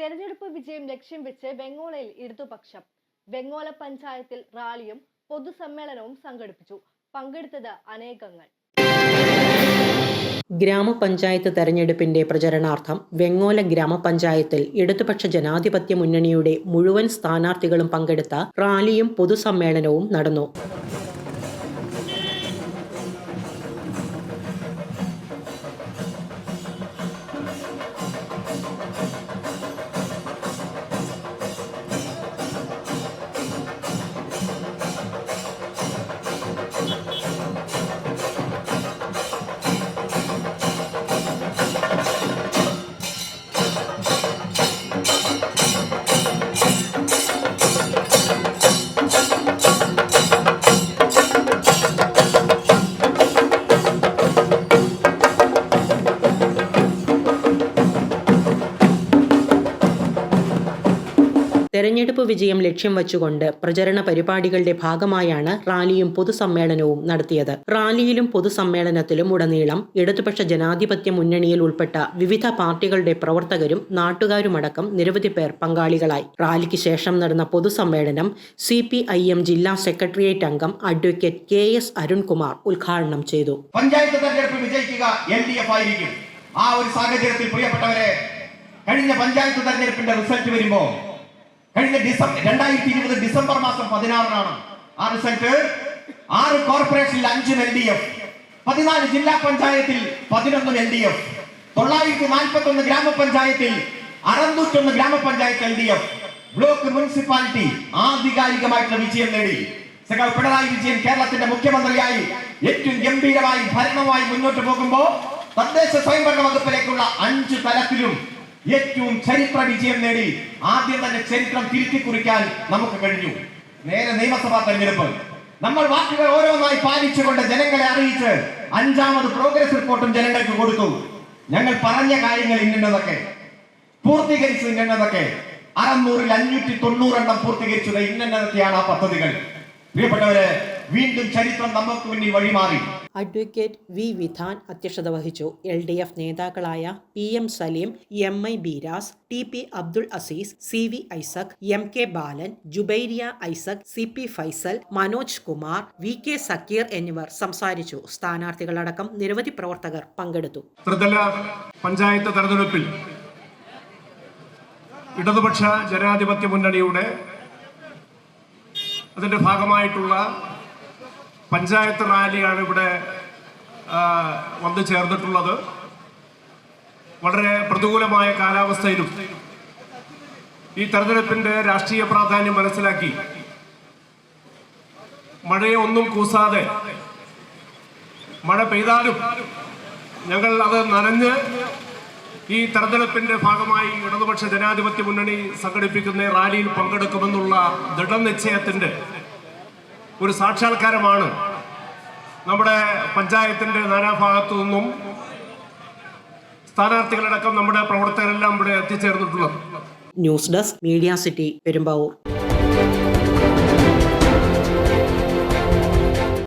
തെരഞ്ഞെടുപ്പ് വിജയം ലക്ഷ്യം വെച്ച് വെങ്ങോളയിൽ ഇടതുപക്ഷം വെങ്ങോല പഞ്ചായത്തിൽ റാലിയും പൊതുസമ്മേളനവും സംഘടിപ്പിച്ചു. പങ്കെടുത്തത് അനേകങ്ങൾ. ഗ്രാമപഞ്ചായത്ത് തെരഞ്ഞെടുപ്പിന്റെ പ്രചരണാർത്ഥം വെങ്ങോല ഗ്രാമപഞ്ചായത്തിൽ ഇടതുപക്ഷ ജനാധിപത്യ മുന്നണിയുടെ മുഴുവൻ സ്ഥാനാർത്ഥികളും പങ്കെടുത്ത റാലിയും പൊതുസമ്മേളനവും നടന്നു. തെരഞ്ഞെടുപ്പ് വിജയം ലക്ഷ്യം വച്ചുകൊണ്ട് പ്രചരണ പരിപാടികളുടെ ഭാഗമായാണ് റാലിയും പൊതുസമ്മേളനവും നടത്തിയത്. റാലിയിലും പൊതുസമ്മേളനത്തിലും ഉടനീളം ഇടതുപക്ഷ ജനാധിപത്യ മുന്നണിയിൽ ഉൾപ്പെട്ട വിവിധ പാർട്ടികളുടെ പ്രവർത്തകരും നാട്ടുകാരുമടക്കം നിരവധി പേർ പങ്കാളികളായി. റാലിക്ക് ശേഷം നടന്ന പൊതുസമ്മേളനം സി പി ഐ എം ജില്ലാ സെക്രട്ടേറിയറ്റ് അംഗം അഡ്വക്കേറ്റ് കെ എസ് അരുൺകുമാർ ഉദ്ഘാടനം ചെയ്തു. പഞ്ചായത്ത് തെരഞ്ഞെടുപ്പ് വിജയിക്കുക എൽ ഡി എഫ് ആയിരിക്കും. ആ ഒരു സാഹചര്യത്തിൽ പ്രിയപ്പെട്ടവരെ കഴിഞ്ഞ പഞ്ചായത്ത് തെരഞ്ഞെടുപ്പിന്റെ റിസൾട്ട് വരുമ്പോ കഴിഞ്ഞ ഡിസംബർ രണ്ടായിരത്തി ഇരുപത് ഡിസംബർ മാസം പതിനാറിനാണ്. ആ റിസൾട്ട് ആറ് കോർപ്പറേഷനിൽ അഞ്ചും എൽ ഡി എഫ്. പതിനാല് ജില്ലാ പഞ്ചായത്തിൽ പതിനൊന്നും എൽ ഡി എഫ്. തൊള്ളായിരത്തി നാൽപ്പത്തി ഒന്ന് ഗ്രാമപഞ്ചായത്തിൽ അറുന്നൂറ്റൊന്ന് ഗ്രാമപഞ്ചായത്ത് L D F. Block municipality ആധികാരികമായിട്ടുള്ള വിജയം നേടി. സഖാവ് പിണറായി വിജയൻ കേരളത്തിന്റെ മുഖ്യമന്ത്രിയായി ഏറ്റവും ഗംഭീരമായി ഭരണവുമായി മുന്നോട്ട് പോകുമ്പോൾ തദ്ദേശ സ്വയംഭരണ വകുപ്പിലേക്കുള്ള അഞ്ച് തലത്തിലും ഏറ്റവും ചരിത്ര വിജയം നേടി ആദ്യം തന്നെ ചരിത്രം തിരുത്തി കുറിക്കാൻ നമുക്ക് കഴിഞ്ഞു. നേരെ നിയമസഭാ തെരഞ്ഞെടുപ്പ്. നമ്മൾ വാക്കുകൾ ഓരോന്നായി പാലിച്ചുകൊണ്ട് ജനങ്ങളെ അറിയിച്ച് അഞ്ചാമത് പ്രോഗ്രസ് റിപ്പോർട്ടും ജനങ്ങൾക്ക് കൊടുത്തു. ഞങ്ങൾ പറഞ്ഞ കാര്യങ്ങൾ ഇന്നതൊക്കെ പൂർത്തീകരിച്ചു ഇന്നതൊക്കെ അറുന്നൂറിൽ അഞ്ഞൂറ്റി തൊണ്ണൂറെണ്ണം പൂർത്തീകരിച്ചത് ഇന്നതൊക്കെയാണ് ആ പദ്ധതികൾ. പ്രിയപ്പെട്ടവരെ വീണ്ടും ചരിത്രം നമുക്ക് മുന്നിൽ വഴിമാറി. അഡ്വക്കേറ്റ് വി വിധാൻ അധ്യക്ഷത വഹിച്ചു. എൽ ഡി എഫ് നേതാക്കളായ P M Saleem M I Beeras T P Abdul Aziz C V Isaac M K Balan Jubairiya Isaac C P Faisal Manoj Kumar V K Sakeer എന്നിവർ സംസാരിച്ചു. സ്ഥാനാർത്ഥികളടക്കം നിരവധി പ്രവർത്തകർ പങ്കെടുത്തു. ത്രിതല പഞ്ചായത്ത് തെരഞ്ഞെടുപ്പിൽ ഇടതുപക്ഷ ജനാധിപത്യ മുന്നണിയുടെ അതിന്റെ ഭാഗമായിട്ടുള്ള പഞ്ചായത്ത് റാലിയാണ് ഇവിടെ വന്നു ചേർന്നിട്ടുള്ളത്. വളരെ പ്രതികൂലമായ കാലാവസ്ഥയിലും ഈ തെരഞ്ഞെടുപ്പിന്റെ രാഷ്ട്രീയ പ്രാധാന്യം മനസ്സിലാക്കി മഴയെ ഒന്നും കൂസാതെ മഴ പെയ്താലും ഞങ്ങൾ അത് നനഞ്ഞ് ഈ തെരഞ്ഞെടുപ്പിന്റെ ഭാഗമായി ഇടതുപക്ഷ ജനാധിപത്യ മുന്നണി സംഘടിപ്പിക്കുന്ന റാലിയിൽ പങ്കെടുക്കുമെന്നുള്ള ദൃഢനിശ്ചയത്തിന്റെ ഒരു സാക്ഷാത്കാരമാണ്. നമ്മുടെ പഞ്ചായത്തിന്റെ നാനാഭാഗത്തു നിന്നും സ്ഥാനാർത്ഥികളടക്കം നമ്മുടെ പ്രവർത്തകരെല്ലാം ഇവിടെ എത്തിച്ചേർന്നിട്ടുള്ളത്. News desk media city Perumbavoor.